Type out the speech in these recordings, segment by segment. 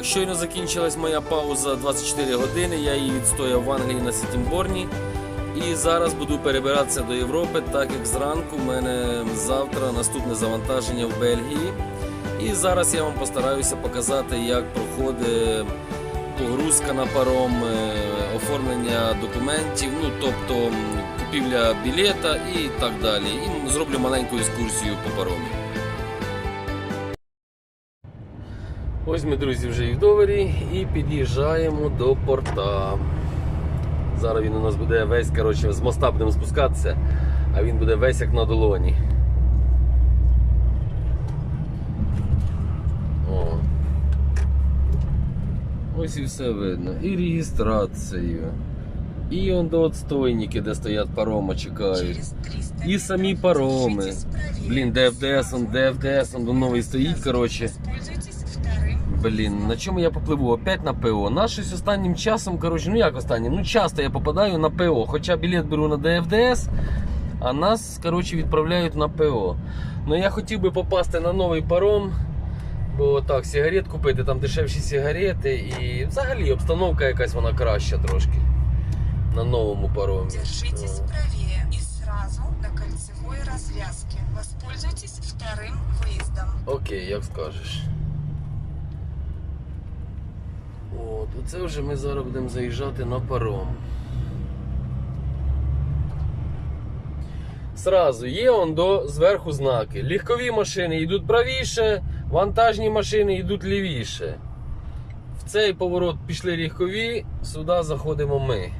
Так, щойно закінчилась моя пауза 24 години. Я її відстояв в Англії на Сітімборні. І зараз буду перебиратися до Європи, так як зранку в мене завтра наступне завантаження в Бельгії. І зараз я вам постараюся показати, як проходить погрузка на паром, е, оформлення документів, ну тобто купівля білета і так далі. І зроблю маленьку екскурсію по паромі. Ось ми, друзі, вже і в Довері і під'їжджаємо до порта. Зараз він у нас буде весь, коротше, з моста будемо спускатися, а він буде весь як на долоні. О. Ось і все видно. І реєстрацію. І он до отстойники, де стоять парома, чекають. І самі пароми. Блін, ДФДС, он ДФДС, он новий стоїть, коротше. Блін, на чому я попливу? Опять на ПО. На щось останнім часом, коротше, ну як останнім? Ну часто я попадаю на ПО. Хоча білет беру на ДФДС, а нас, коротше, відправляють на ПО. Ну я хотів би попасти на новий паром. Бо так, сигарет купити, там дешевші сигарети і взагалі обстановка якась вона краща трошки. На новому паромі. Держитесь правее и сразу до кольцевой развязки. Воспользуйтесь вторым выездом. Окей, як скажеш. От, оце вже ми зараз будемо заїжджати на паром. Сразу є он до зверху знаки. Легкові машини йдуть правіше, вантажні машини йдуть лівіше. В цей поворот пішли легкові, сюди заходимо ми.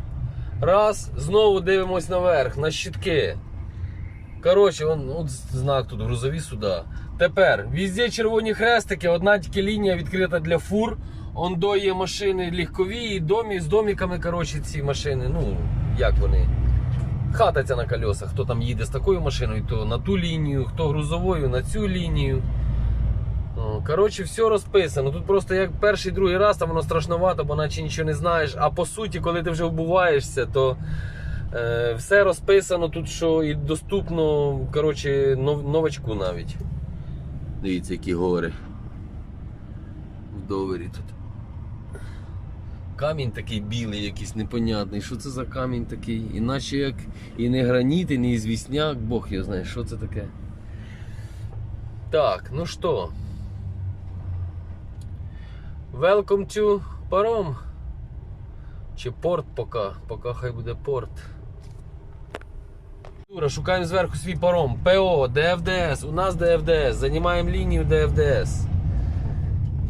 Раз, знову дивимось наверх, на щитки. Коротше, он, от знак тут грузові сюди. Тепер везде червоні хрестики, одна тільки лінія відкрита для фур. Он до є машини легкові і домі з доміками. Коротше, ці машини. Ну, як вони? Хата на колесах. Хто там їде з такою машиною, то на ту лінію, хто грузовою на цю лінію. Коротше, все розписано. Тут просто як перший другий раз, там воно страшновато, бо наче нічого не знаєш. А по суті, коли ти вже вбуваєшся, то е, все розписано тут, що і доступно коротше, нов, новачку навіть. Дивіться, які гори. В довері тут. Камінь такий білий, якийсь непонятний. Що це за камінь такий? Іначе як і не граніт, і не ізвісняк, Бог його знає, що це таке. Так, ну що. Welcome to паром. Чи порт поки? Поки хай буде порт. Шукаємо зверху свій паром. ПО, ДФДС. У нас ДФДС. Займаємо лінію ДФДС.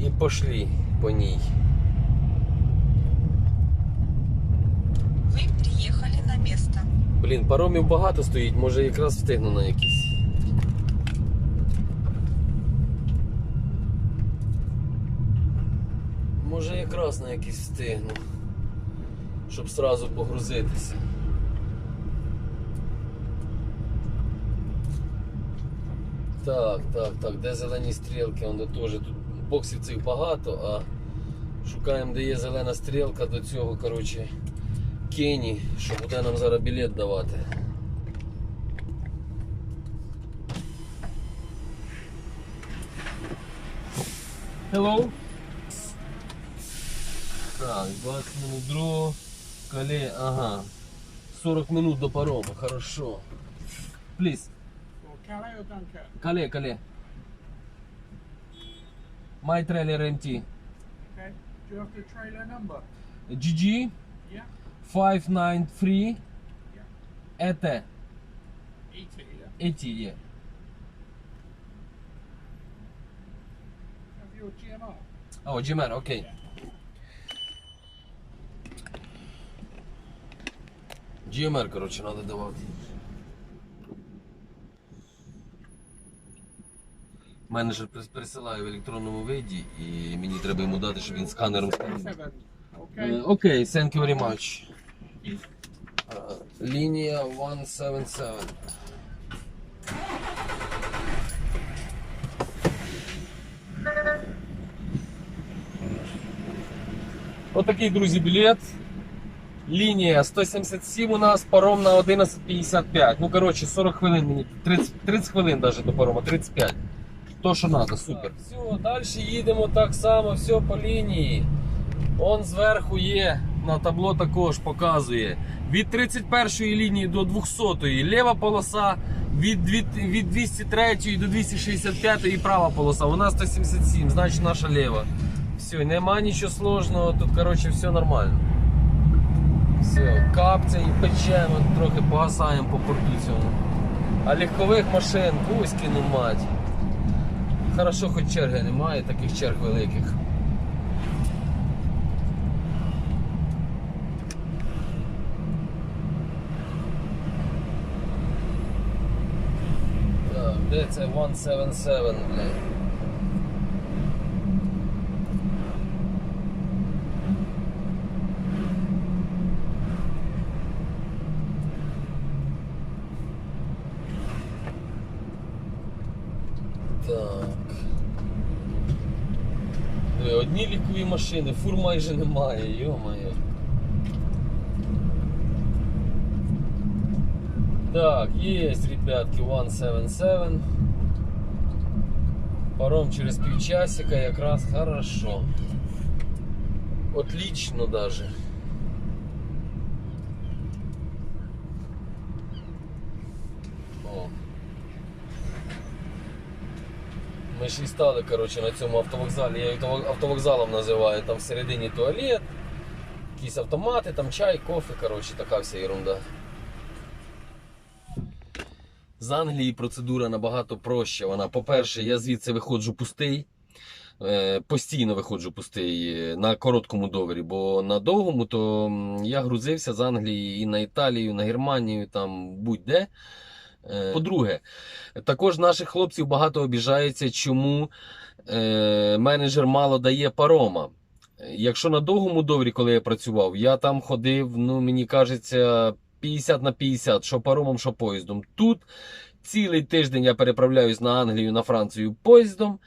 І пошли по ній. Блін, паромів багато стоїть, може якраз встигну на якісь. Може якраз на якісь встигну. Щоб сразу погрузитися. Так, так, так, де зелені стрілки, он де теж тут боксів цих багато, а шукаємо, де є зелена стрілка до цього, коротше. Кені, що буде нам зараз білет давати. Hello. Так, 20 минут другого. Кале, ага. 40 минут до парома, хорошо. Please. Кале, Кале. My trailer empty. Okay. Do you have the trailer number? GG. 593 Yeah. ET. ET, yeah. GMR? О, GMR, окей. GMR, коротше, треба давати. Менеджер прис- присилає в електронному виді і мені треба йому дати, щоб він сканером сканув. Seven. Е, Okay. Окей, thank you very much. Лінія 177. Отакий, друзі, білет. Лінія 177 у нас, паром на 11.55. Ну, коротше, 40 хвилин мені, 30, 30 хвилин навіть до парома, 35. То, що треба, супер. Все, далі їдемо так само, все по лінії. Он зверху є, на табло також показує. Від 31 лінії до 200 ліва полоса, від, від, від 203 до 265 права полоса. У нас 177, значить наша ліва. Все, нема нічого сложного, тут коротше все нормально. Все, капця і печемо, трохи погасаємо по порту цьому. А легкових машин, пуськіну мать. Хорошо, хоч черги немає, таких черг великих. Так, де це 177, блядь? Так. Одні лікові машини, фур майже немає, йо-моє. Так, есть, ребятки, 177. Паром через півчасика якраз хорошо. Отлично даже. О. Ми ж і стали, коротше, на цьому автовокзалі. Я його автовокзалом називаю. Там всередині туалет, якісь автомати, там чай, кофе, коротше, така вся ерунда. З Англії процедура набагато проще. Вона, по-перше, я звідси виходжу пустий. Е, Постійно виходжу пустий е, на короткому договорі, бо на довгому то я грузився з Англії і на Італію, і на Германію, там будь-де. Е, По-друге, також наших хлопців багато обіжається, чому менеджер мало дає парома. Якщо на довгому договорі, коли я працював, я там ходив, ну мені кажеться, 50 на 50, що паромом, що поїздом. Тут цілий тиждень я переправляюсь на Англію, на Францію поїздом,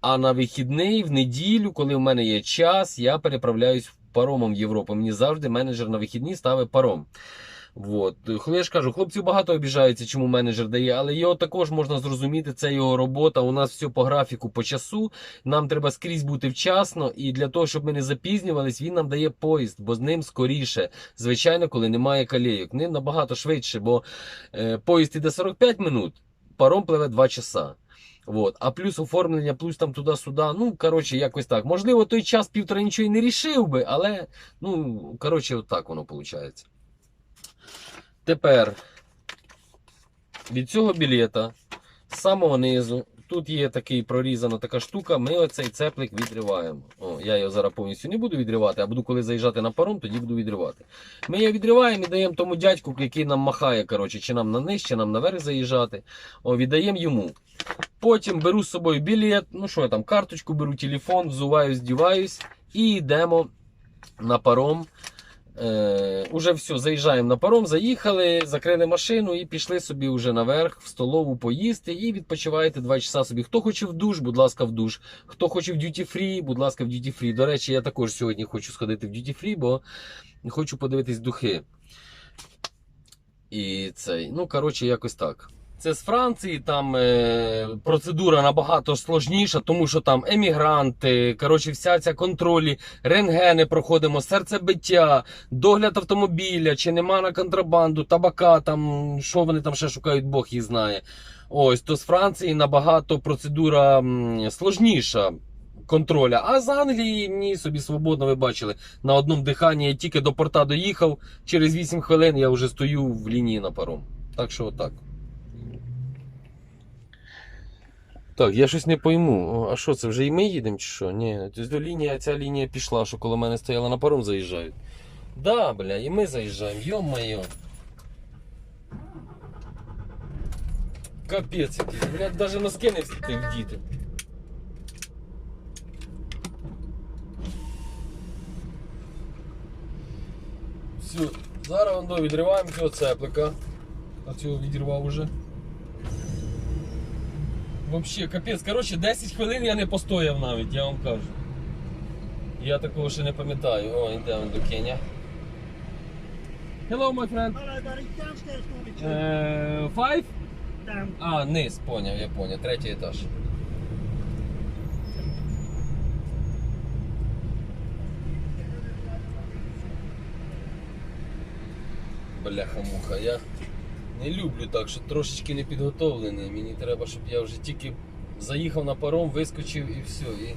а на вихідний, в неділю, коли в мене є час, я переправляюсь паромом в Європу. Мені завжди менеджер на вихідні ставить паром. Вот. Коли я ж кажу, хлопців багато обіжаються, чому менеджер дає, але його також можна зрозуміти, це його робота. У нас все по графіку, по часу. Нам треба скрізь бути вчасно, і для того, щоб ми не запізнювались, він нам дає поїзд, бо з ним скоріше. Звичайно, коли немає калійок. Ним набагато швидше, бо е, поїзд іде 45 минут, паром пливе 2 часа. Вот. А плюс оформлення, плюс там туди-сюди. Ну, коротше, якось так. Можливо, той час півтора нічого і не рішив би, але, ну, коротше, отак воно виходить. Тепер від цього білета з самого низу, тут є такий прорізана така штука, ми оцей цеплик відриваємо. О, я його зараз повністю не буду відривати, а буду коли заїжджати на паром, тоді буду відривати. Ми його відриваємо і даємо тому дядьку, який нам махає, коротше, чи нам на низ, чи нам наверх заїжджати. О, віддаємо йому. Потім беру з собою білет, ну що я там, карточку беру, телефон, взуваюсь, здіваюсь і йдемо на паром. Е, уже все, заїжджаємо на паром, заїхали, закрили машину і пішли собі вже наверх в столову поїсти і відпочиваєте 2 часа собі. Хто хоче в душ, будь ласка, в душ. Хто хоче в duty free, будь ласка, в duty free. До речі, я також сьогодні хочу сходити в duty free, бо хочу подивитись духи. І цей, ну, коротше, якось так. Це з Франції, там е, процедура набагато сложніша, тому що там емігранти, коротше, вся ця контролі, рентгени проходимо, серцебиття, догляд автомобіля, чи нема на контрабанду, табака, там, що вони там ще шукають, Бог їх знає. Ось, то з Франції набагато процедура м, сложніша контроля. А з Англії ні, собі свободно ви бачили. На одному диханні я тільки до порта доїхав, через 8 хвилин я вже стою в лінії на паром. Так що отак. Так, я щось не пойму. А що це вже і ми їдемо чи що? Ні, тобто лінія, ця лінія пішла, що коло мене стояла на паром заїжджають. Да, бля, і ми заїжджаємо, йо-моє. Капець якийсь, блядь, навіть носки не встиг вдіти. Все, зараз воно відриваємо цього цеплика. А цього відірвав уже. Вообще, капець, коротше, 10 хвилин я не постояв навіть, я вам кажу. Я такого ще не пам'ятаю. О, йдемо до Кеня. Hello, my friend. Е, Five? А, низ, поняв, я поняв, третій етаж. Бляха-муха, я не люблю так, що трошечки не підготовлений. Мені треба, щоб я вже тільки заїхав на паром, вискочив і все. І...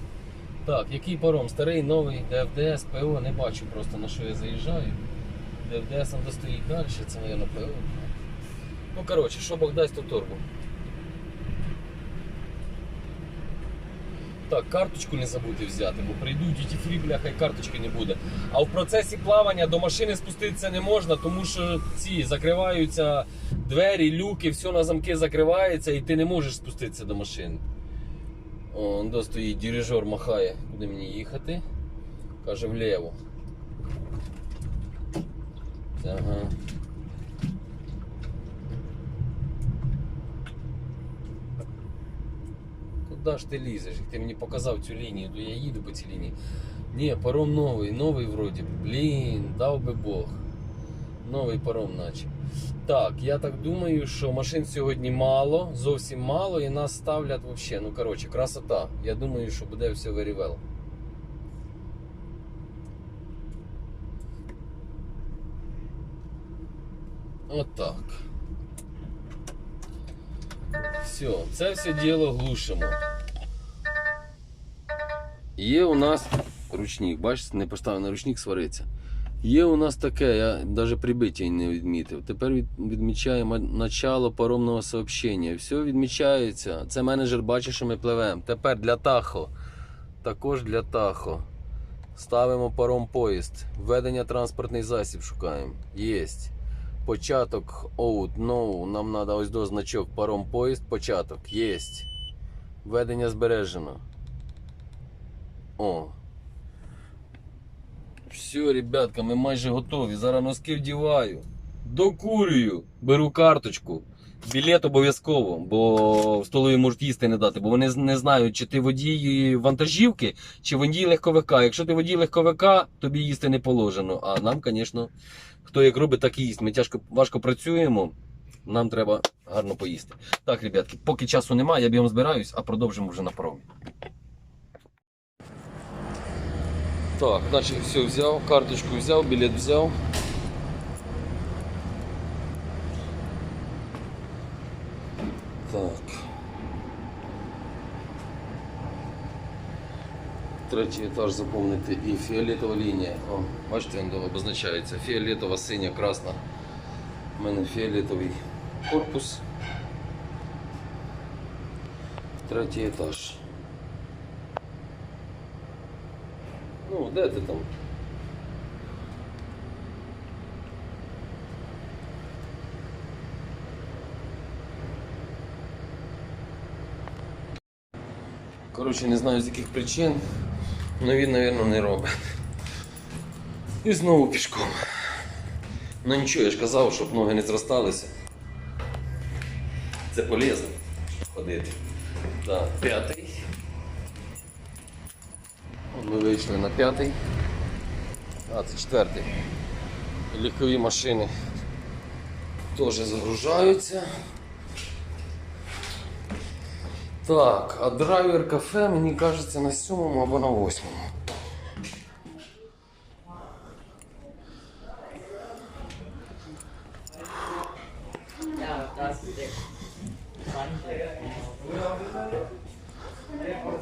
Так, який паром? Старий, новий, ДФДС, ПО, не бачу просто на що я заїжджаю. ДФДС достоїть далі, це моє на ПО. Ну коротше, що Бог дасть, то торбу. Так, карточку не забудьте взяти, бо прийду duty free, бляха, і карточки не буде. А в процесі плавання до машини спуститися не можна, тому що ці закриваються двері, люки, все на замки закривається, і ти не можеш спуститися до машини. О, до стоїть дирижер махає, куди мені їхати. Каже вліво. Ага. Куда ж ти лізеш? Ти мені показав цю лінію, то я їду по цій лінії. Ні, паром новий, новий вроді. Блін, дав би Бог. Новий паром наче. Так, я так думаю, що машин сьогодні мало, зовсім мало, і нас ставлять взагалі. Ну коротше, красота. Я думаю, що буде все very well. Отак. Все, це все діло глушимо. Є у нас ручник, бачите, не поставив на ручник свариться. Є у нас таке, я навіть прибиття не відмітив. Тепер відмічаємо начало паромного сообщення. Все відмічається. Це менеджер бачить, що ми пливемо. Тепер для Тахо. Також для Тахо. Ставимо паром поїзд. Введення транспортний засіб шукаємо. Єсть. Початок out, no. Нам треба ось до значок паром поїзд. Початок. Єсть. Введення збережено. О. Все, ребятка, ми майже готові. Зараз носки вдіваю. Докурюю. Беру карточку. Білет обов'язково, бо в столові можуть їсти не дати, бо вони не знають, чи ти водій вантажівки, чи водій легковика. Якщо ти водій легковика, тобі їсти не положено. А нам, звісно, хто як робить, так і їсть. Ми тяжко важко працюємо. Нам треба гарно поїсти. Так, ребятки, поки часу немає, я бігом збираюсь, а продовжимо вже на паромі. Так, значить все взяв, карточку взяв, білет взяв. Так. Третій етаж заповнити і фіолетова лінія. О, бачите, він обозначається. Фіолетова, синя, красна. У мене фіолетовий корпус. Третій етаж. Ну, де ти там? Коротше, не знаю з яких причин, але він, мабуть, не робить. І знову пішком. Ну нічого, я ж казав, щоб ноги не зросталися. Це полезно ходити. Так, п'ятий. Ми вийшли на п'ятий. А, це четвертий. Лікові машини теж загружаються. Так, а драйвер кафе, мені кажеться, на сьомому або на восьмому.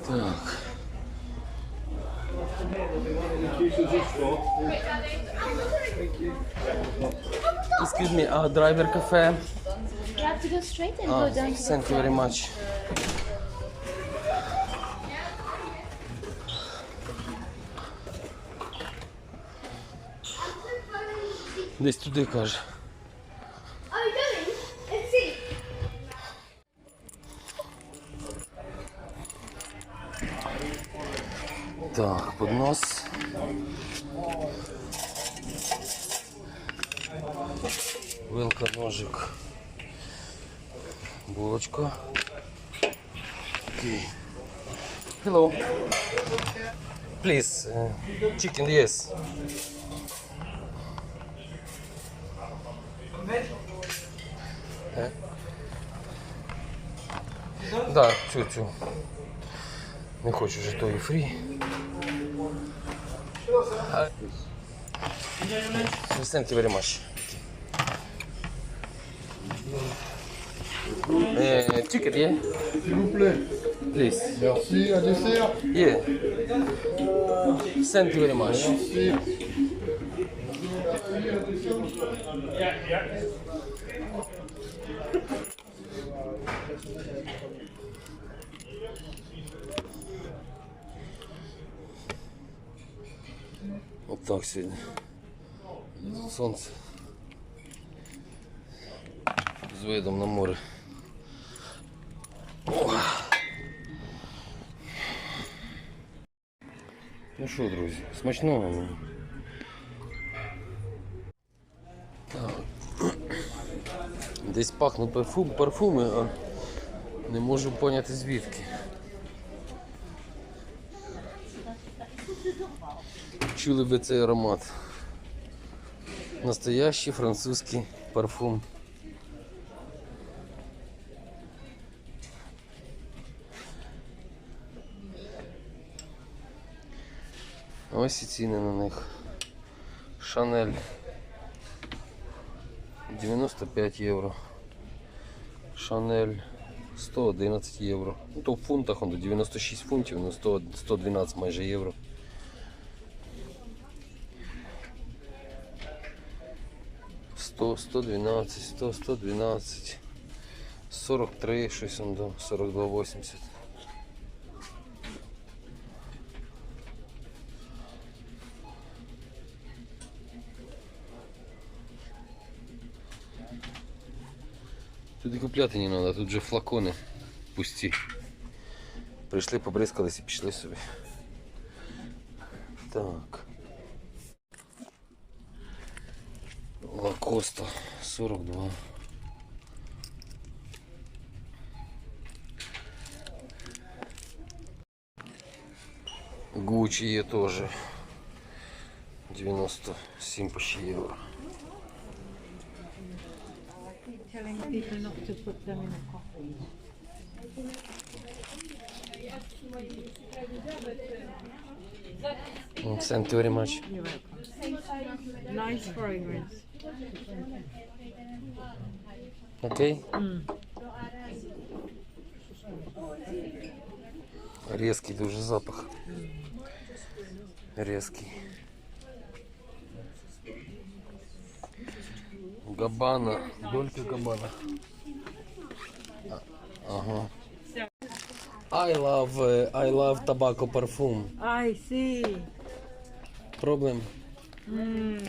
Так. Excuse me, uh, driver cafe. You have to go straight and Ah, go down to thank you very much. Десь туди каже. Так, поднос. Вилка, ножик. Булочка. Окей. Hello. Please, uh, chicken, yes. Е? Да, цю-цю. Не хочу вже тої фрі. Thank you very much. Uh, ticket, yeah? S'il vous plaît. Please. Merci. Un dessert Yeah. Thank you very much. Merci. От так сьогодні. Сонце. З видом на море. Ну що, друзі, смачного. Десь пахнуть парфум, парфуми, а не можу поняти звідки. Чули ви цей аромат? Настоящий французький парфум. Ось і ціни на них. Шанель 95 євро. Шанель 111 євро. Ну то в фунтах он 96 фунтів, ну 100, 112 майже євро. Сто, 112, 100, 112, 43, щось там, 42,80. Тут і купляти не треба, тут же флакони пусті. Прийшли, побризкались і пішли собі. Так. Лакоста 42. Гуччи є теж 97 почти євро. People not to put them in a coffee. Thank you very much. You're welcome. Nice fragrance. Окей? Резкий дуже запах. Резкий. Габана, Долька Габана. А- Ага. I love, uh, I love tobacco perfume. I see. Problem? Mm.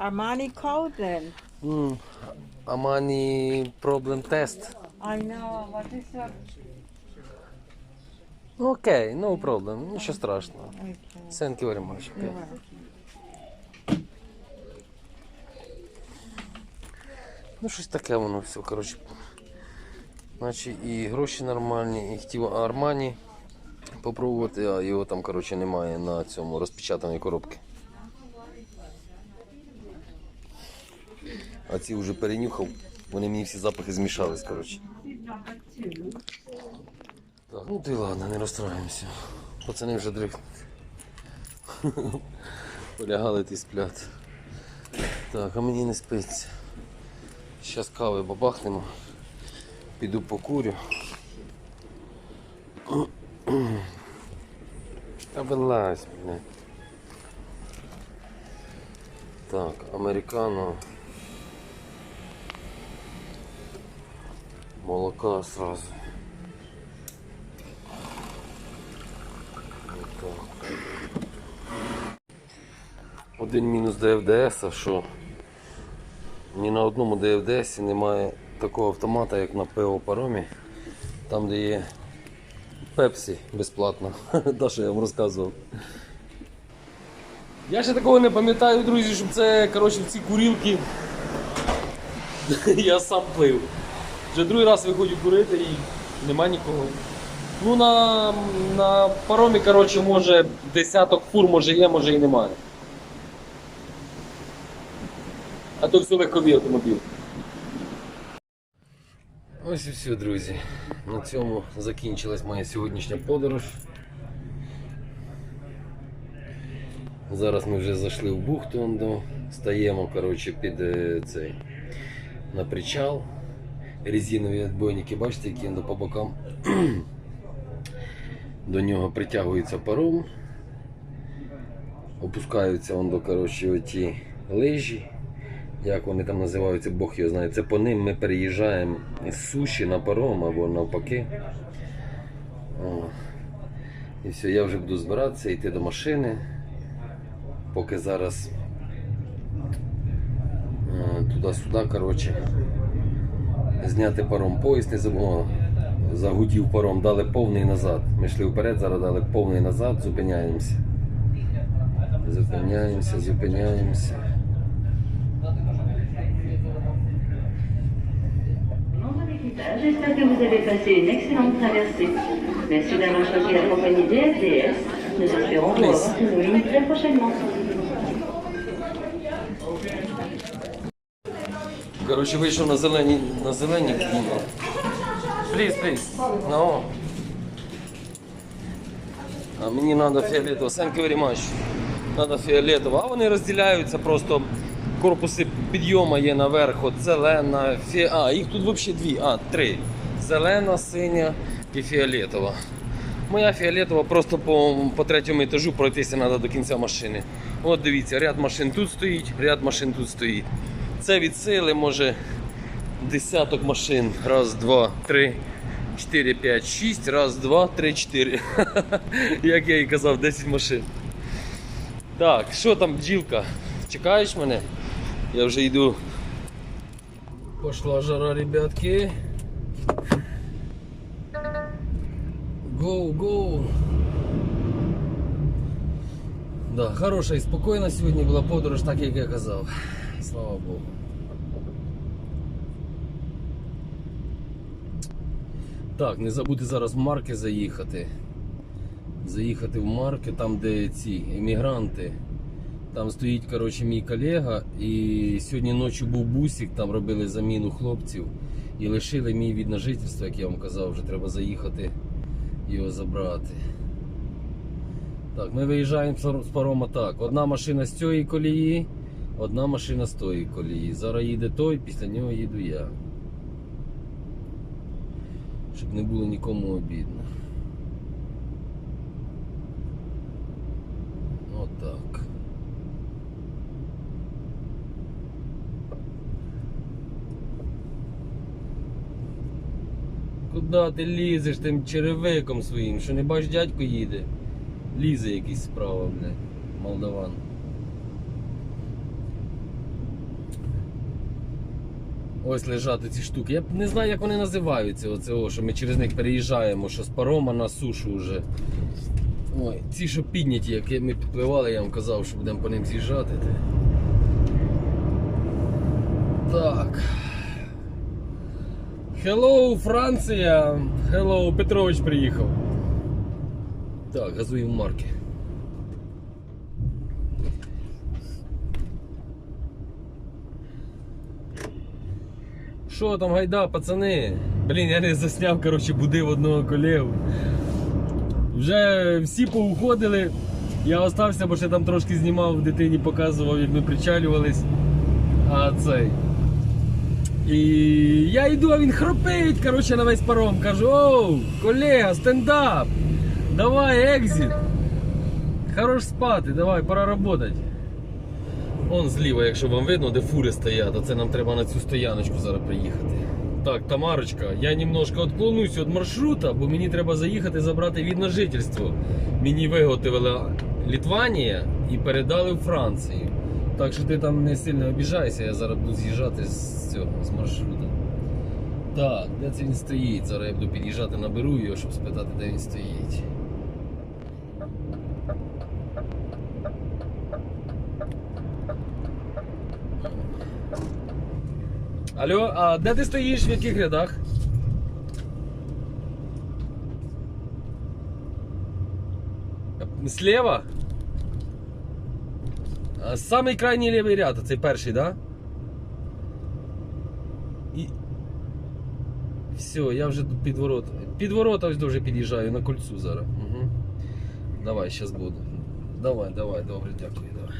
Armani code then. Mm. Amani problem test. I know, what is that? Окей, no problem, нічого страшного. Thank you very much. Okay. Ну, щось таке воно все, коротше. Наче і гроші нормальні, і хотів Армані попробувати, а його там, коротше, немає на цьому розпечатаній коробці. А ці вже перенюхав, вони мені всі запахи змішались, коротше. Так, ну ти ладно, не розстраємося. Пацани вже дрихнуть. Полягали ти сплять. Так, а мені не спиться. Зараз кави бабахнемо. Піду покурю. Та вилазь, блядь. Так, американо. Молока сразу. Отак. Один мінус ДФДС, що? Ні на одному ДФДС немає такого автомата, як на ПО паромі, там де є Пепсі безплатно. Що я вам розказував. Я ще такого не пам'ятаю, друзі, щоб це коротше, ці курілки я сам плив. Вже другий раз виходжу курити і нема нікого. Ну на, на паромі, коротше, може десяток фур, може є, може і немає. А то все легкові автомобіль. Ось і все, друзі. На цьому закінчилась моя сьогоднішня подорож. Зараз ми вже зайшли в бухту, стаємо коротше, під е, цей на причал. Резинові відбойники, бачите, які по бокам. До нього притягується паром. Опускаються он до коротше, оті лижі. Як вони там називаються, Бог його знає. Це по ним ми переїжджаємо з суші на паром або навпаки. О. І все, я вже буду збиратися, йти до машини. Поки зараз е, туди-сюди, коротше, зняти паром поїзд не забув. Загудів паром, дали повний назад. Ми йшли вперед, зараз дали повний назад, зупиняємося. Зупиняємося, зупиняємося. J'espère que vous avez passé une excellente traversée. Merci d'avoir choisi la compagnie DFDS. Nous espérons vous sur très prochainement. Коротше, вийшов на зелені, на зелені лінії. Пліз, пліз. No. А мені треба фіолетово. Thank you very much. Треба фіолетово. А вони розділяються просто. Корпуси підйому є наверх. От зелена, фі... А, їх тут взагалі дві, а, три. Зелена, синя і фіолетова. Моя фіолетова просто по, по третьому етажу пройтися треба до кінця машини. От дивіться, ряд машин тут стоїть, ряд машин тут стоїть. Це від сили може десяток машин. Раз, два, три, чотири, п'ять, шість. Раз, два, три, чотири. Як я і казав, 10 машин. Так, що там, бджілка? Чекаєш мене? Я вже йду. Пошла жара, ребятки. Гоу, гоу. Да, хороша і спокійна сьогодні була подорож, так як я казав. Слава Богу. Так, не забудьте зараз в марки заїхати. Заїхати в марки, там де ці емігранти. Там стоїть коротше, мій колега. І сьогодні ночі був бусик, там робили заміну хлопців і лишили мій від на жительство, як я вам казав, вже треба заїхати його забрати. Так, ми виїжджаємо з парома так. Одна машина з цієї колії, одна машина з тої колії. Зараз їде той, після нього їду я. Щоб не було нікому обідно. Отак. Куда ти лізеш тим черевиком своїм? Що не бачиш, дядько їде? Лізе якийсь справа, блядь, молдаван. Ось лежать ці штуки. Я не знаю, як вони називаються. Оце, що ми через них переїжджаємо, що з парома на сушу вже. Ой, ці, що підняті, які ми підпливали, я вам казав, що будемо по ним з'їжджати. Так. Hello, Франція! Hello, Петрович приїхав. Так, газуємо марки. Що там гайда, пацани? Блін, я не засняв, коротше, будив одного колегу. Вже всі поуходили. Я остався, бо ще там трошки знімав, дитині показував, як ми причалювались. А цей. І я йду, а він хропить, коротше, на весь паром. Кажу, оу, колега, стендап! Давай, екзит! Хорош спати, давай, пора работать. Он зліва, якщо вам видно, де фури стоять, а це нам треба на цю стояночку зараз приїхати. Так, Тамарочка, я немножко відклонусь від маршрута, бо мені треба заїхати забрати від на жительство. Мені виготовила Літванія і передали в Францію. Так що ти там не сильно обіжайся, я зараз буду з'їжджати з цього, з маршрута. Так, де це він стоїть? Зараз я буду під'їжджати, наберу його, щоб спитати, де він стоїть. Алло, а де ти стоїш? В яких рядах? Слева? А, Самий крайній лівий ряд, цей перший, да? І... Все, я вже тут під ворота. Під ворота ось дуже під'їжджаю на кольцу зараз. Угу. Давай, зараз буду. Давай, давай, добре, дякую, давай.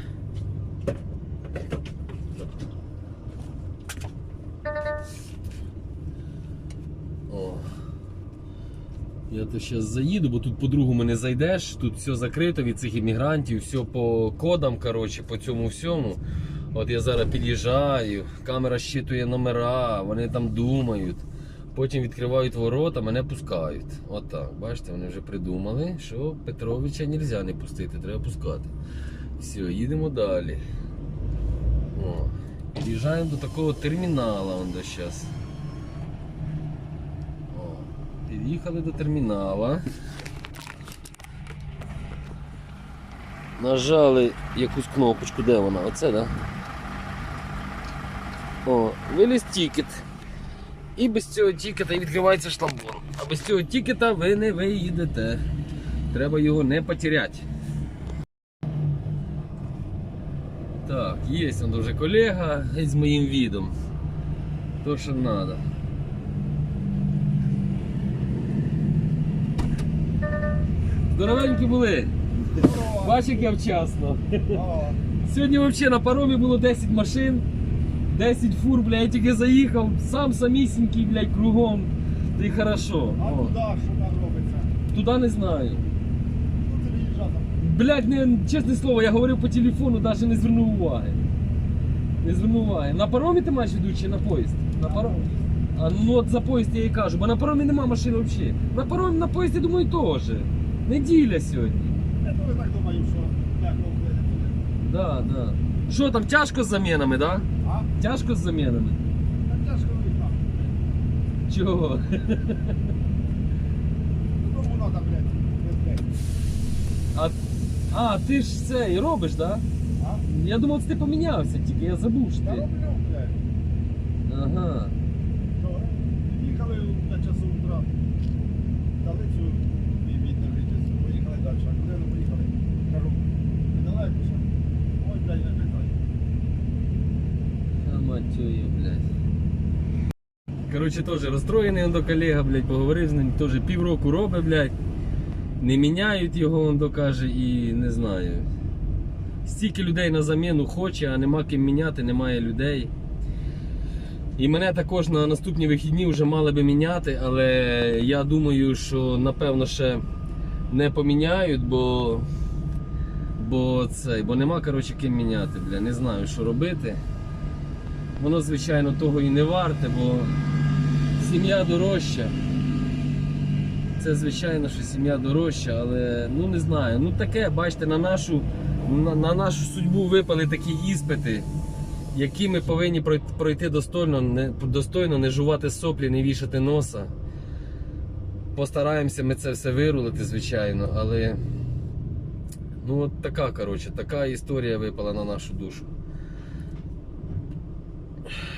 Я то зараз заїду, бо тут по-другому не зайдеш. Тут все закрито від цих іммігрантів, все по кодам, коротше, по цьому всьому. От я зараз під'їжджаю, камера щитує номера, вони там думають. Потім відкривають ворота, мене пускають. Отак. Бачите, вони вже придумали, що Петровича не можна не пустити, треба пускати. Все, їдемо далі. О, під'їжджаємо до такого термінала зараз. О, під'їхали до термінала. Нажали якусь кнопочку, де вона? Оце, да? О, виліз тікет. І без цього тікета і відкривається шламбон. А без цього тікета ви не виїдете. Треба його не потеряти. Так, є он дуже колега з моїм відом. То, що треба. Здоровенькі були. Бачиш, як я вчасно. Сьогодні взагалі на паромі було 10 машин, 10 фур, бля, я тільки заїхав, сам самісінький, блядь, кругом. Та й хорошо. А О. туди що там робиться? Туди не знаю. Блядь, не, чесне слово, я говорив по телефону, навіть не звернув уваги. Не звернув уваги. На паромі ти маєш веду чи на поїзд? На паромі. А ну от за поїзд я і кажу, бо на паромі нема машин взагалі. На паромі на поїзді, думаю, теж. Неділя сьогодні. Я теж так думаю, що як робити. Да, да. Що там, тяжко з замінами, да? А? Тяжко з замінами. Так тяжко виїхати. Чого? Додому треба, блядь. блядь. А, а ти ж це і робиш, да? А? Я думав, це ти помінявся, тільки я забув що Та ти. роблю, блядь. Ага. Що, Їхали на часу утра. Дали цю відповідь Поїхали далі. А куди ми поїхали? Кажу, недалеко ще. Ой, блядь, не питай. А мать твою, блядь. Короче, теж розстроєний до колега, блядь, поговорив з ним, теж півроку робить, блядь. Не міняють його, он докаже, і не знаю. Стільки людей на заміну хоче, а нема ким міняти, немає людей. І мене також на наступні вихідні вже мали би міняти, але я думаю, що напевно ще не поміняють, бо, бо, це, бо нема коротше, ким міняти, бля. Не знаю, що робити. Воно, звичайно, того і не варте, бо сім'я дорожча. Це звичайно, що сім'я дорожча, але ну не знаю. Ну таке, бачите, на нашу, на, на нашу судьбу випали такі іспити, які ми повинні пройти достойно, не, достойно, не жувати соплі, не вішати носа. Постараємося ми це все вирулити, звичайно, але ну от така, коротше, така історія випала на нашу душу.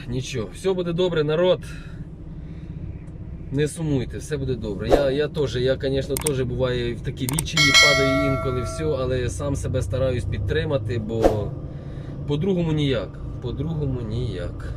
Нічого, все буде добре, народ. Не сумуйте, все буде добре. Я, я теж, я, звісно, теж буває в такі відчаї падаю інколи все, але сам себе стараюсь підтримати, бо по-другому ніяк. По-другому ніяк.